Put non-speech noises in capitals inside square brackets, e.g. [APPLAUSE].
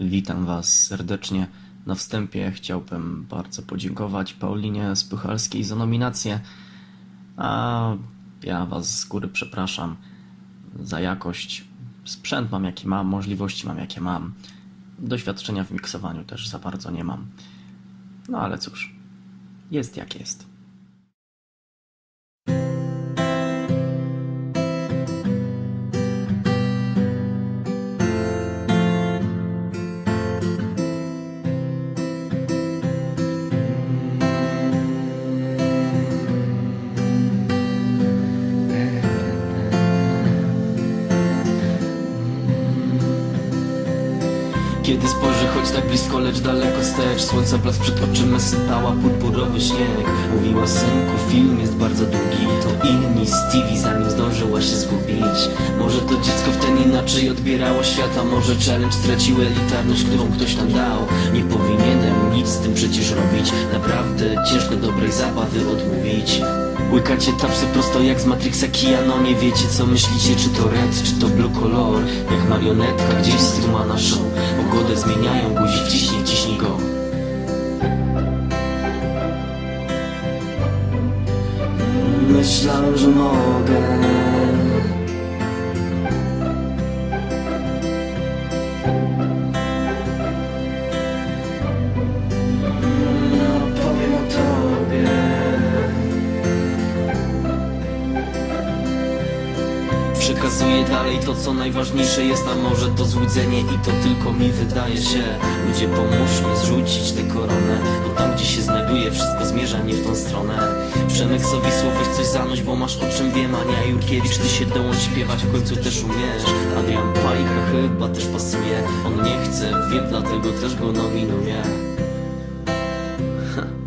Witam Was serdecznie. Na wstępie chciałbym bardzo podziękować Paulinie Spychalskiej za nominację, a ja Was z góry przepraszam za jakość. Sprzęt mam jaki mam, możliwości mam jakie mam. Doświadczenia w miksowaniu też za bardzo nie mam. No ale cóż, jest jak jest. Kiedy spojrzę choć tak blisko, lecz daleko wstecz. Słońca blask przed oczyma sypała purpurowy śnieg. Mówiła synku, film jest bardzo długi. To inni Stevie, zanim zdążyła się zgubić. Może to dziecko w ten inaczej odbierało świata Może challenge stracił elitarność, którą ktoś nam dał. Nie powinienem nic z tym przecież robić. Naprawdę ciężko dobrej zabawy odmówić Łykacie tapsy prosto jak z Matrixa Kijano Nie wiecie co myślicie, czy to red, czy to blue color. Jak marionetka gdzieś z na show. Pogodę zmieniają, guzik wciśnij, wciśnij go. Myślałem, że mogę Przekazuję dalej to co najważniejsze. Jest A może to złudzenie i to tylko mi wydaje się. Ludzie pomóżmy zrzucić tę koronę Bo tam gdzie się znajduje wszystko zmierza nie w tą stronę. Przemek Sowisło weź coś zanuć bo masz o czym wiem Ania Jurkiewicz ty się dołącz śpiewać w końcu też umiesz. Adrian Pajka chyba też pasuje. On nie chce, wiem dlatego też go nominuję Ha. [LAUGHS]